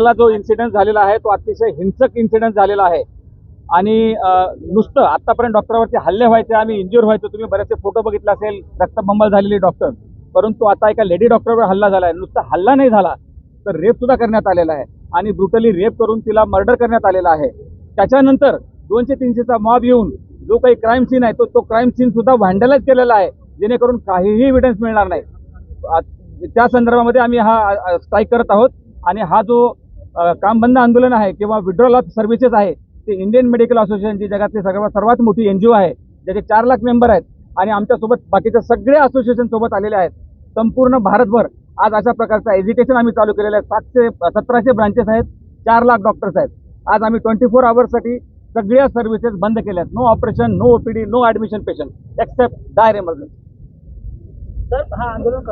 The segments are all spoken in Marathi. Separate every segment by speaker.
Speaker 1: मला जो इन्सिडेंट झालेला आहे तो अतिशय हिंसक इन्सिडेंट झालेला आहे. आणि नुसतं आतापर्यंत डॉक्टरवरती हल्ले व्हायचे आम्ही इंजुअर व्हायचो तुम्ही बरेचसे फोटो बघितले असेल रक्तबंबल झालेली डॉक्टर परंतु आता एका लेडी डॉक्टरवर हल्ला झाला आहे नुसता हल्ला नाही झाला तर रेप सुद्धा करण्यात आलेला आहे. आणि ब्रुटली रेप करून तिला मर्डर करण्यात आलेला आहे. त्याच्यानंतर दोनशे तीनशेचा मॉब येऊन जो काही क्राईम सीन आहे तो तो क्राईम सीन सुद्धा व्हँडलाइज केलेला आहे जेणेकरून काहीही एव्हिडन्स मिळणार नाही. त्या संदर्भामध्ये आम्ही हा स्ट्राईक करत आहोत. आणि हा जो काम बंद आंदोलन आहे किंवा विड्रॉल ऑफ सर्व्हिसेस आहे ते इंडियन मेडिकल असोसिएशन जी जगातली सर्वात सर्वात मोठी एन जी ओ आहे ज्याचे चार लाख मेंबर आहेत आणि आमच्यासोबत बाकीच्या सगळ्या असोसिएशन सोबत आलेले आहेत. संपूर्ण भारतभर आज अशा प्रकारचं एज्युकेशन आम्ही चालू केलेलं आहे. सातशे सतराशे ब्रांचेस आहेत चार लाख डॉक्टर्स आहेत. आज आम्ही ट्वेंटी फोर आवर्ससाठी सगळ्या सर्व्हिसेस बंद केल्या आहेत no operation no OPD no admission patient except dire
Speaker 2: emergency हा आंदोलन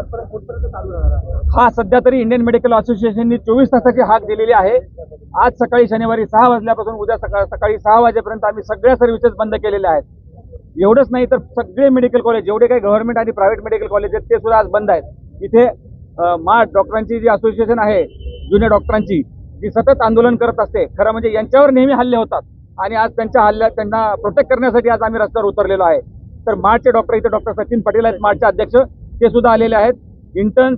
Speaker 1: हा सध्या तरी इंडियन मेडिकल असोसिएशननी चोवीस तासाची हाक दिलेली आहे. आज सकाळी शनिवारी सहा वाजल्यापासून उद्या सकाळ सकाळी सहा वाजेपर्यंत आम्ही सगळ्या सर्व्हिसेस बंद केलेल्या आहेत. एवढंच नाही तर सगळे मेडिकल कॉलेज जेवढे काही गव्हर्नमेंट आणि प्रायव्हेट मेडिकल कॉलेज आहेत ते सुद्धा आज बंद आहेत. इथे अं, मा डॉक्टरांची जी असोसिएशन आहे जुन्या डॉक्टरांची जी सतत आंदोलन करत असते. खरं म्हणजे यांच्यावर नेहमी हल्ले होतात. आणि आज त्यांच्या हल्ल्या त्यांना प्रोटेक्ट करण्यासाठी आज आम्ही रस्त्यावर उतरलेलो आहे. तर मार्चचे डॉक्टर इथे डॉक्टर सचिन पटेल आहेत मार्चचे अध्यक्ष. ते सुद्धा आलेले आहेत. इंटर्न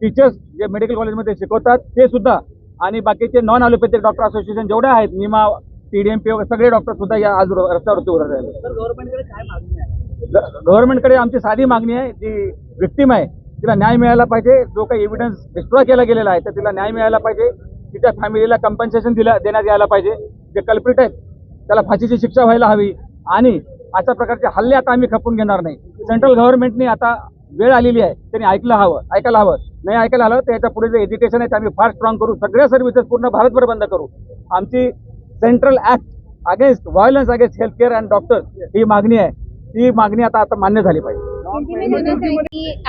Speaker 1: टीचर्स जे मेडिकल कॉलेजमध्ये शिकवतात ते सुद्धा. आणि बाकीचे नॉन ॲलोपॅथिक डॉक्टर असोसिएशन जेवढे आहेत निमा पीडीएमपी वगैरे सगळे डॉक्टर सुद्धा या आज रस्त्यावरती
Speaker 2: आहे?
Speaker 1: ग- गव्हर्नमेंटकडे आमची साधी मागणी आहे जी विक्टीम आहे. तिला न्याय मिळायला पाहिजे. जो काही एव्हिडन्स डिस्ट्रॉय केला गेलेला आहे तर तिला न्याय मिळायला पाहिजे. तिच्या फॅमिलीला कंपन्सेशन दिला देण्यात यायला पाहिजे. जे कल्प्रिट आहेत त्याला फाशीची शिक्षा व्हायला हवी. आणि अशा प्रकारचे हल्ले आता आम्ही खपून घेणार नाही. सेंट्रल गव्हर्नमेंटने आता वेळ आलेली आहे त्यांनी ऐकलं हवं ऐकायला हवं. नाही ऐकायला आलं तर याच्यापुढे जे एज्युकेशन आहे ते आम्ही फार स्ट्रॉंग करू. सगळ्या सर्व्हिसेस पूर्ण भारतभर बंद करू. आमची central act against violence against health care and doctor ही मागणी आहे. ती मागणी आता आता मान्य झाली पाहिजे.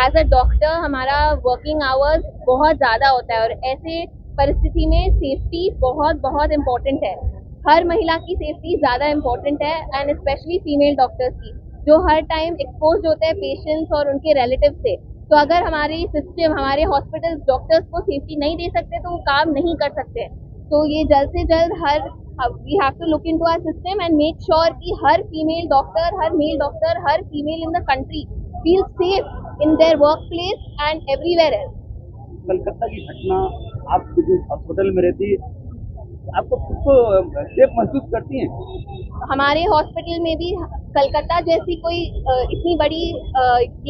Speaker 3: एज अ डॉक्टर हमारा वर्किंग आवर्स बहुत ज़्यादा होता है और ऐसे परिस्थिति में सेफ्टी बहुत बहुत इम्पोर्टेंट है। हर महिला की सेफ्टी ज़्यादा इम्पोर्टेंट है एंड स्पेशली फीमेल डॉक्टर्स की। जो हर टाइम एक्सपोज होते हैं पेशेंट्स और उनके रिलेटिव से तो अगर हमारी सिस्टम हमारे हॉस्पिटल डॉक्टर्स को सेफ्टी नहीं दे सकते तो वो काम नहीं कर सकते। तो ये जल्द से जल्द हर we have to look into our system and make sure कि हर फीमेल डॉक्टर हर male doctor her female in the country feel safe in their workplace and everywhere else
Speaker 2: Calcutta की घटना आप हॉस्पिटल में रहती आपको खुद को सेफ़ महसूस करती हैं?
Speaker 3: हमारे हॉस्पिटल में भी कलकत्ता जैसी कोई इतनी बड़ी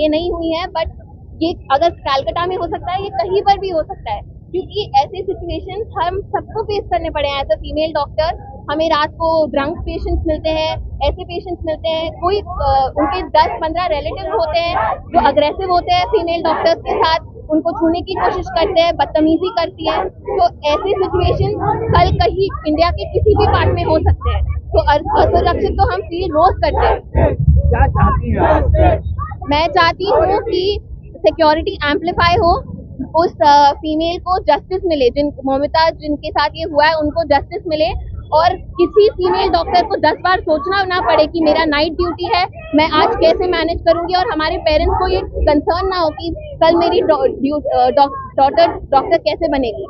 Speaker 3: ये नहीं हुई है बट ये अगर कलकत्ता में हो सकता है, ये कहीं पर भी हो सकता है। क्योंकि ऐसे सिचुएशन हम सबको फेस करने पड़े हैं एज अ फीमेल डॉक्टर हमें रात को ड्रंक पेशेंट्स मिलते हैं, ऐसे पेशेंट्स मिलते हैं, कोई उनके 10-15 रिलेटिव होते हैं, जो अग्रेसिव होते हैं फीमेल डॉक्टर्स के साथ, उनको छूने की कोशिश करते हैं, बदतमीजी करती है। तो ऐसे सिचुएशन कल कहीं इंडिया के किसी भी पार्ट में हो सकते हैं। तो असुरक्षित तो हम फील रोज करते हैं।
Speaker 2: क्या चाहती हैं
Speaker 3: मैं चाहती हूँ कि सिक्योरिटी एम्पलीफाई हो उस फीमेल को जस्टिस मिले जिन मोमिता जिनके साथ ये हुआ है उनको जस्टिस मिले। और किसी फीमेल डॉक्टर को दस बार सोचना ना पड़े कि मेरा नाइट ड्यूटी है मैं आज कैसे मैनेज करूँगी? और हमारे पेरेंट्स को ये कंसर्न ना हो कि कल मेरी डॉटर डॉक्टर कैसे बनेगी?